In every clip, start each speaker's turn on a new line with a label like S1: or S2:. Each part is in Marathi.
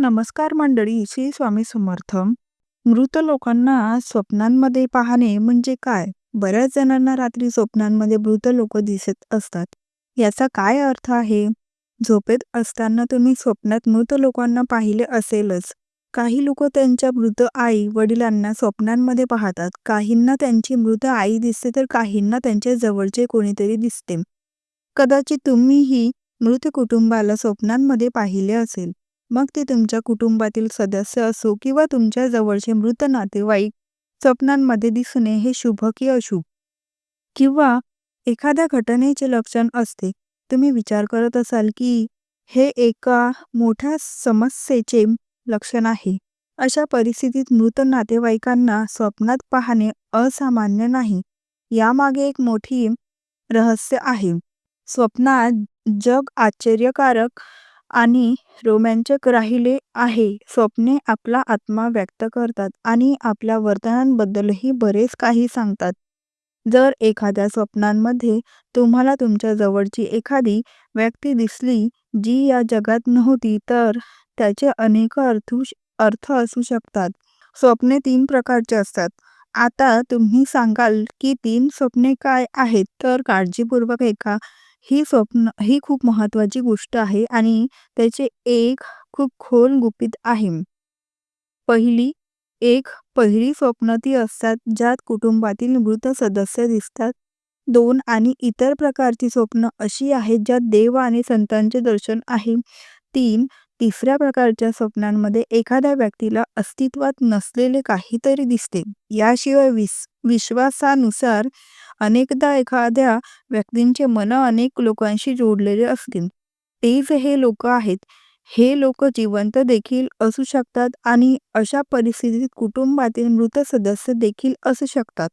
S1: नमस्कार मंडळी श्री स्वामी समर्थ. मृत लोकांना स्वप्नांमध्ये पाहणे म्हणजे काय? बऱ्याच जणांना रात्री स्वप्नांमध्ये मृत लोक दिसत असतात. याचा काय अर्थ आहे? झोपेत असताना तुम्ही स्वप्नात मृत लोकांना पाहिले असेलच. काही लोक त्यांच्या मृत आई वडिलांना स्वप्नांमध्ये पाहतात. काहींना त्यांची मृत आई दिसते तर काहींना त्यांच्या जवळचे कोणीतरी दिसते. कदाचित तुम्हीही मृत कुटुंबाला स्वप्नांमध्ये पाहिले असेल. मग ते तुमच्या कुटुंबातील सदस्य असो किंवा तुमच्या जवळचे मृत नातेवाईक स्वप्नांमध्ये दिसणे हे शुभ की अशुभ किंवा एखाद्या घटनेचे लक्षण असते तुम्ही विचार करत असाल की हे एका मोठ्या समस्येचे लक्षण आहे. अशा परिस्थितीत मृत नातेवाईकांना स्वप्नात पाहणे असामान्य नाही. यामागे एक मोठी रहस्य आहे. स्वप्नात जग आश्चर्यकारक आणि रोमांचक राहिले आहे. स्वप्ने आपला आत्मा व्यक्त करतात आणि आपल्या वर्तनांबद्दलही बरेच काही सांगतात. जर एखाद्या स्वप्नांमध्ये तुम्हाला तुमच्या जवळची एखादी व्यक्ती दिसली जी या जगात नव्हती तर त्याचे अनेक अर्थ अर्थ असू शकतात. स्वप्ने तीन प्रकारचे असतात. आता तुम्ही सांगाल की तीन स्वप्ने काय आहेत? तर काळजीपूर्वक ऐका. ही स्वप्न ही खूप महत्वाची गोष्ट आहे आणि त्याचे एक खूप खोल गुपित आहे. पहिली एक पहिली स्वप्न ती असतात ज्यात कुटुंबातील मृत सदस्य दिसतात. दोन आणि इतर प्रकारची स्वप्न अशी आहेत ज्यात देव आणि संतांचे दर्शन आहे. तीन तिसऱ्या प्रकारच्या स्वप्नांमध्ये एखाद्या व्यक्तीला अस्तित्वात नसलेले काहीतरी दिसते. याशिवाय विस विश्वासानुसार अनेकदा एखाद्या व्यक्तींचे मन अनेक लोकांशी जोडलेले असतील. तेच हे लोक आहेत हे लोक जिवंत देखील असू शकतात आणि अशा परिस्थितीत कुटुंबातील मृत सदस्य देखील असू शकतात.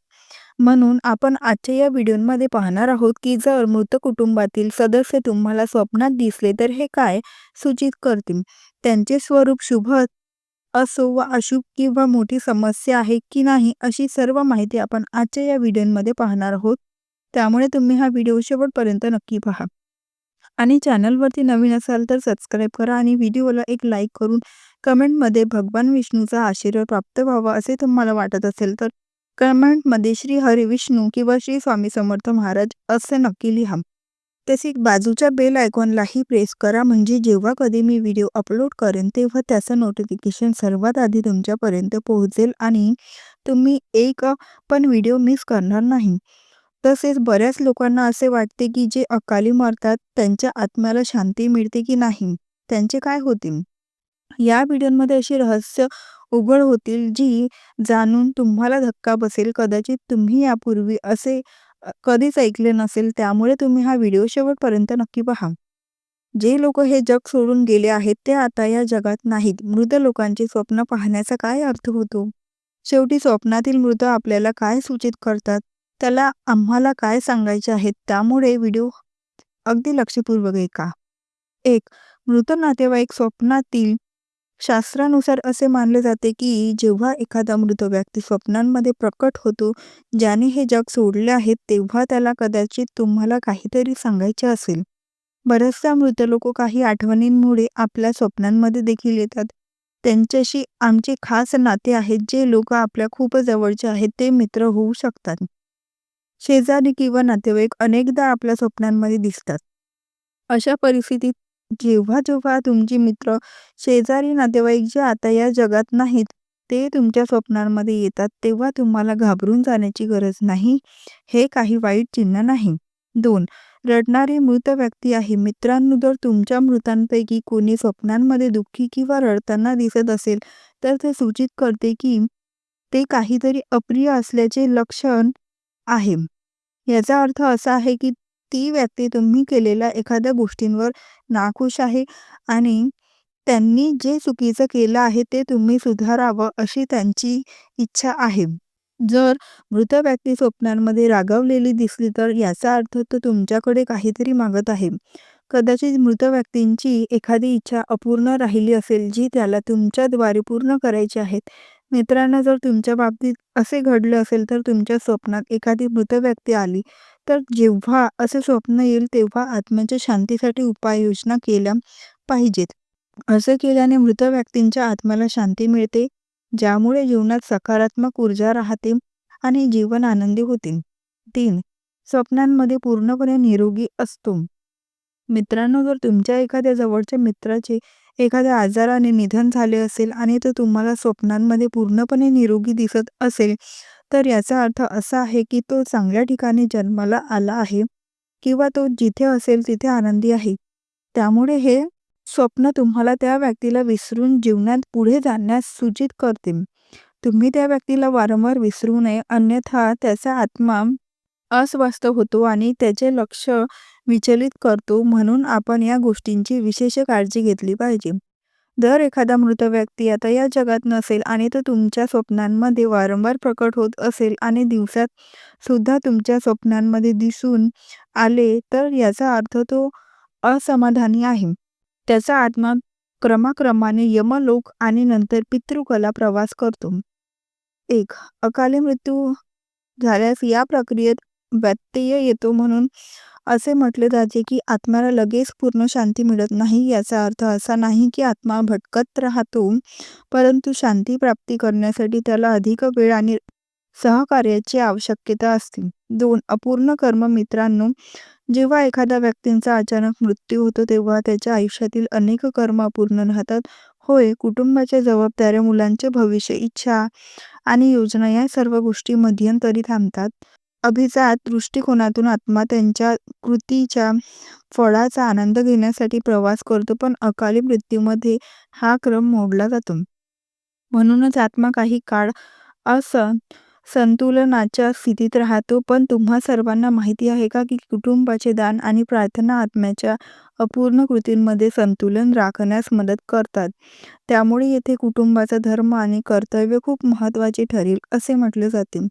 S1: म्हणून आपण आजच्या या व्हिडिओमध्ये पाहणार आहोत की जर मृत कुटुंबातील सदस्य तुम्हाला स्वप्नात दिसले तर हे काय? सूचित करतील. त्यांचे स्वरूप शुभ असो व अशुभ किंवा मोठी समस्या आहे की नाही अशी सर्व माहिती आपण आजच्या या व्हिडिओमध्ये पाहणार आहोत. त्यामुळे तुम्ही हा व्हिडिओ शेवटपर्यंत नक्की पहा. आणि चॅनलवरती नवीन असाल तर सबस्क्राईब करा आणि व्हिडिओला एक लाईक करून कमेंटमध्ये भगवान विष्णूचा आशीर्वाद प्राप्त व्हावा असे तुम्हाला वाटत असेल तर कमेंटमध्ये श्री हरी विष्णू किंवा श्री स्वामी समर्थ महाराज असे नक्की लिहा. तसेच बाजूच्या बेल आयकॉनलाही प्रेस करा. म्हणजे जेव्हा कधी मी व्हिडिओ अपलोड करेन तेव्हा त्याचं नोटिफिकेशन सर्वात आधी तुमच्यापर्यंत पोहोचेल आणि तुम्ही एक पण व्हिडिओ मिस करणार नाही. तसेच बऱ्याच लोकांना असे वाटते की जे अकाली मरतात त्यांच्या आत्म्याला शांती मिळते की नाही? त्यांचे काय होतील? या व्हिडिओमध्ये अशी रहस्य उघड होतील जी जाणून तुम्हाला धक्का बसेल. कदाचित तुम्ही यापूर्वी असे कधीच ऐकले नसेल त्यामुळे तुम्ही हा व्हिडिओ शेवटपर्यंत नक्की पहा. जे लोक हे जग सोडून गेले आहेत ते आता या जगात नाहीत. मृत लोकांचे स्वप्न पाहण्याचा काय अर्थ होतो? शेवटी स्वप्नातील मृत आपल्याला काय सूचित करतात? त्याला आम्हाला काय सांगायचे आहेत त्यामुळे व्हिडिओ अगदी लक्षपूर्वक ऐका. एक मृत नातेवाईक स्वप्नातील शास्त्रानुसार असे मानले जाते की जेव्हा एखादा मृत व्यक्ती स्वप्नांमध्ये प्रकट होतो ज्याने हे जग सोडले आहे तेव्हा त्याला कदाचित तुम्हाला काहीतरी सांगायचे असेल. बरेचदा मृत लोक काही आठवणींमुळे आपल्या स्वप्नांमध्ये देखील येतात. त्यांच्याशी आमचे खास नाते आहेत जे लोक आपल्या खूप जवळचे आहेत ते मित्र होऊ शकतात. शेजारी किंवा नातेवाईक अनेकदा आपल्या स्वप्नांमध्ये दिसतात. अशा परिस्थितीत जेव्हा जेव्हा तुमचे मित्र शेजारी नातेवाईक जे आता या जगात नाहीत ते तुमच्या स्वप्नांमध्ये येतात तेव्हा तुम्हाला घाबरून जाण्याची गरज नाही. हे काही वाईट चिन्ह नाही. दोन रडणारी मृत व्यक्ती आहे. मित्रांनो जर तुमच्या मृतांपैकी कोणी स्वप्नांमध्ये दुःखी किंवा रडताना दिसत असेल तर ते सूचित करते की ते काहीतरी अप्रिय असल्याचे लक्षण आहे. याचा अर्थ असा आहे की ती व्यक्ती तुम्ही केलेल्या एखाद्या गोष्टींवर नाखुश आहे आणि त्यांनी जे चुकीचं केलं आहे ते तुम्ही सुधारावं अशी त्यांची इच्छा आहे. जर मृत व्यक्ती स्वप्नांमध्ये रागावलेली दिसली तर याचा अर्थ तो तुमच्याकडे काहीतरी मागत आहे. कदाचित मृत व्यक्तींची एखादी इच्छा अपूर्ण राहिली असेल जी त्याला तुमच्याद्वारे पूर्ण करायची आहेत मित्रांनो जर तुमच्या बाबतीत असे घडले असेल तर तुमच्या स्वप्नात एखादी मृत व्यक्ती आली तर जेव्हा असे स्वप्न येईल तेव्हा आत्म्याच्या शांतीसाठी उपाययोजना केल्या पाहिजेत. असे केल्याने मृत व्यक्तींच्या आत्म्याला शांती मिळते ज्यामुळे जीवनात सकारात्मक ऊर्जा राहते आणि जीवन आनंदी होते. तीन स्वप्नांमध्ये पूर्णपणे निरोगी असतो. मित्रांनो जर तुमच्या एखाद्या जवळच्या मित्राचे एखाद्या आजाराने निधन झाले असेल आणि तो तुम्हाला स्वप्नांमध्ये पूर्णपणे निरोगी दिसत असेल तर याचा अर्थ असा आहे की तो चांगल्या ठिकाणी जन्माला आला आहे किंवा तो जिथे असेल तिथे आनंदी आहे. त्यामुळे हे स्वप्न तुम्हाला त्या व्यक्तीला विसरून जीवनात पुढे जाण्यास सूचित करते. तुम्ही त्या व्यक्तीला वारंवार विसरू नये अन्यथा त्याचा आत्मा अस्वस्थ होतो आणि त्याचे लक्ष विचलित करतो म्हणून आपण या गोष्टींची विशेष काळजी घेतली पाहिजे. जर एखादा मृत व्यक्ती आता या जगात नसेल आणि तो तुमच्या स्वप्नांमध्ये वारंवार प्रकट होत असेल आणि दिवसात सुद्धा तुमच्या स्वप्नांमध्ये दिसून आले तर याचा अर्थ तो असमाधानी आहे. त्याचा आत्मा क्रमाक्रमाने यमलोक आणि नंतर पितृकला प्रवास करतो. एक अकाली मृत्यू झाल्यास या प्रक्रियेत व्यत्यय येतो म्हणून असे म्हटले जाते की आत्म्याला लगेच पूर्ण शांती मिळत नाही याचा अर्थ असा नाही की आत्मा भटकत राहतो परंतु शांती प्राप्ती करण्यासाठी त्याला अधिक वेळ आणि सहकार्याची आवश्यकता असते. दोन अपूर्ण कर्म मित्रांनो जेव्हा एखाद्या व्यक्तींचा अचानक मृत्यू होतो तेव्हा त्याच्या आयुष्यातील अनेक कर्म अपूर्ण राहतात. होय कुटुंबाच्या जबाबदाऱ्या मुलांचे भविष्य इच्छा आणि योजना या सर्व गोष्टी मध्यंतरी थांबतात. अभिजात दृष्टिकोनातून आत्मा त्यांच्या कृतीच्या फळाचा आनंद घेण्यासाठी प्रवास करतो पण अकाली मृत्यूमध्ये हा क्रम मोडला जातो. म्हणूनच आत्मा काही काळ असं संतुलनाच्या स्थितीत राहतो पण तुम्हा सर्वांना माहिती आहे का की कुटुंबाचे दान आणि प्रार्थना आत्म्याच्या अपूर्ण कृतींमध्ये संतुलन राखण्यास मदत करतात. त्यामुळे येथे कुटुंबाचा धर्म आणि कर्तव्य खूप महत्त्वाचे ठरेल असे म्हटले जाते.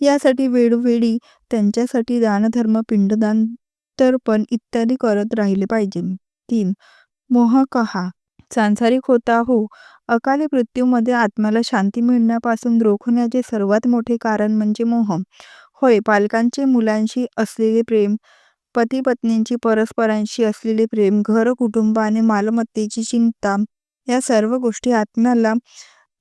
S1: यासाठी वेळोवेळी त्यांच्यासाठी दानधर्म पिंडदान तर्पण इत्यादी करत राहिले पाहिजे. तीन मोह कहा सांसारिक होता हो. अकाली मृत्यूमध्ये आत्म्याला शांती मिळण्यापासून रोखण्याचे सर्वात मोठे कारण म्हणजे मोह. होय पालकांचे मुलांशी असलेले प्रेम पती पत्नींची परस्परांशी असलेले प्रेम घर कुटुंब आणि मालमत्तेची चिंता या सर्व गोष्टी आत्म्याला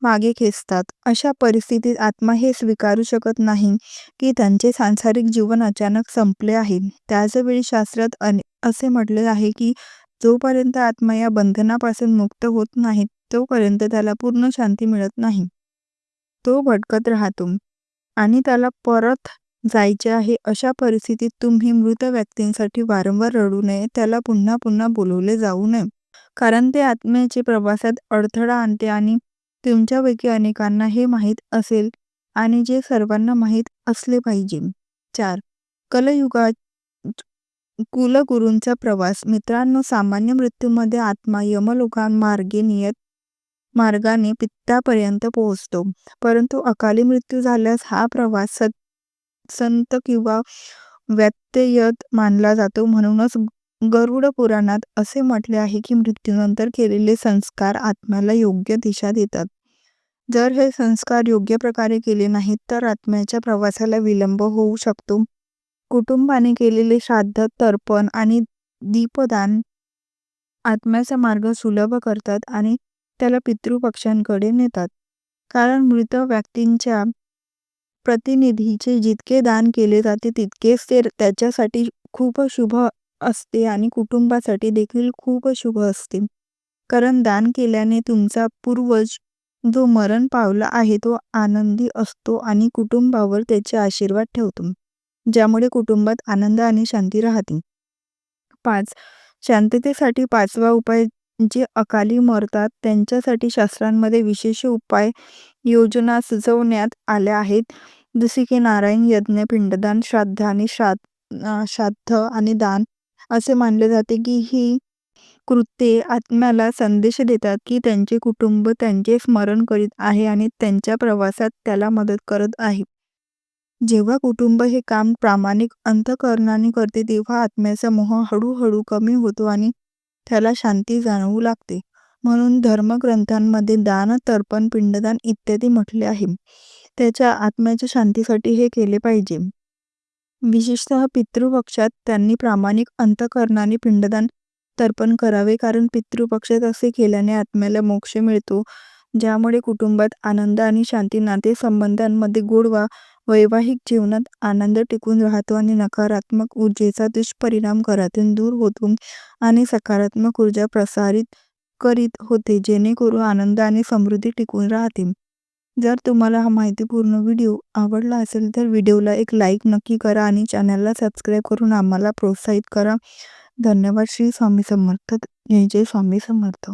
S1: मागे खेचतात. अशा परिस्थितीत आत्मा हे स्वीकारू शकत नाही की त्यांचे सांसारिक जीवन अचानक संपले आहे. त्याचवेळी शास्त्रात असे म्हटले आहे की जोपर्यंत आत्मा या बंधनापासून मुक्त होत नाही तोपर्यंत त्याला पूर्ण शांती मिळत नाही. तो भटकत राहतो आणि त्याला परत जायचे आहे. अशा परिस्थितीत तुम्ही मृत व्यक्तींसाठी वारंवार रडू नये. त्याला पुन्हा पुन्हा बोलवले जाऊ नये. कारण ते आत्म्याचे प्रवासात अडथळा आणते आणि तुमच्यापैकी अनेकांना हे माहीत असेल आणि जे सर्वांना माहीत असले पाहिजे. चार. कलयुगात कुलगुरूंचा प्रवास. मित्रांनो सामान्य मृत्यूमध्ये आत्मा यमलोकांमार्गे नियत मार्गाने पित्तापर्यंत पोहोचतो. परंतु अकाली मृत्यू झाल्यास हा प्रवास सत संत किंवा व्यत्ययत मानला जातो म्हणूनच गरुड पुराणात असे म्हटले आहे की मृत्यूनंतर केलेले संस्कार आत्म्याला योग्य दिशा देतात. जर हे संस्कार योग्य प्रकारे केले नाहीत तर आत्म्याच्या प्रवासाला विलंब होऊ शकतो. कुटुंबाने केलेले श्राद्ध तर्पण आणि दीपदान आत्म्याचा मार्ग सुलभ करतात आणि त्याला पितृपक्षांकडे नेतात. कारण मृत व्यक्तींच्या प्रतिनिधीचे जितके दान केले जाते तितकेच ते त्याच्यासाठी खूप शुभ असते आणि कुटुंबासाठी देखील खूप शुभ असते. कारण दान केल्याने तुमचा पूर्वज जो मरण पावला आहे तो आनंदी असतो आणि कुटुंबावर त्याचे आशीर्वाद ठेवतो ज्यामुळे कुटुंबात आनंद आणि शांती राहते. पाच शांततेसाठी पाचवा उपाय जे अकाली मरतात त्यांच्यासाठी शास्त्रांमध्ये विशेष उपाय योजना सुचवण्यात आल्या आहेत. जसे की नारायण यज्ञ पिंडदान श्राद्ध आणि श्राद्ध श्राद्ध आणि दान. असे मानले जाते की ही कृत्ये आत्म्याला संदेश देतात की त्यांचे कुटुंब त्यांचे स्मरण करीत आहे आणि त्यांच्या प्रवासात त्याला मदत करत आहे. जेव्हा कुटुंब हे काम प्रामाणिक अंतकरणाने करते तेव्हा आत्म्याचा मोह हळूहळू कमी होतो आणि त्याला शांती जाणवू लागते. म्हणून धर्मग्रंथांमध्ये दान तर्पण पिंडदान इत्यादी म्हटले आहे. त्याच्या आत्म्याच्या शांतीसाठी हे केले पाहिजे. विशेषतः पितृपक्षात त्यांनी प्रामाणिक अंतकरणाने पिंडदान तर्पण करावे कारण पितृपक्षात असे केल्याने आत्म्याला मोक्ष मिळतो ज्यामुळे कुटुंबात आनंद आणि शांती नातेसंबंधांमध्ये संबंधांमध्ये गोडवा वैवाहिक जीवनात आनंद टिकून राहतो आणि नकारात्मक ऊर्जेचा दुष्परिणाम घरातून दूर होतो आणि सकारात्मक ऊर्जा प्रसारित करीत होते जेणेकरून आनंद आणि समृद्धी टिकून राहते जर तुम्हाला हा माहितीपूर्ण व्हिडिओ आवडला असेल तर व्हिडिओला एक लाईक नक्की करा आणि चॅनलला सबस्क्राईब करून आम्हाला प्रोत्साहित करा. धन्यवाद. श्री स्वामी समर्थ. जय जय स्वामी समर्थ.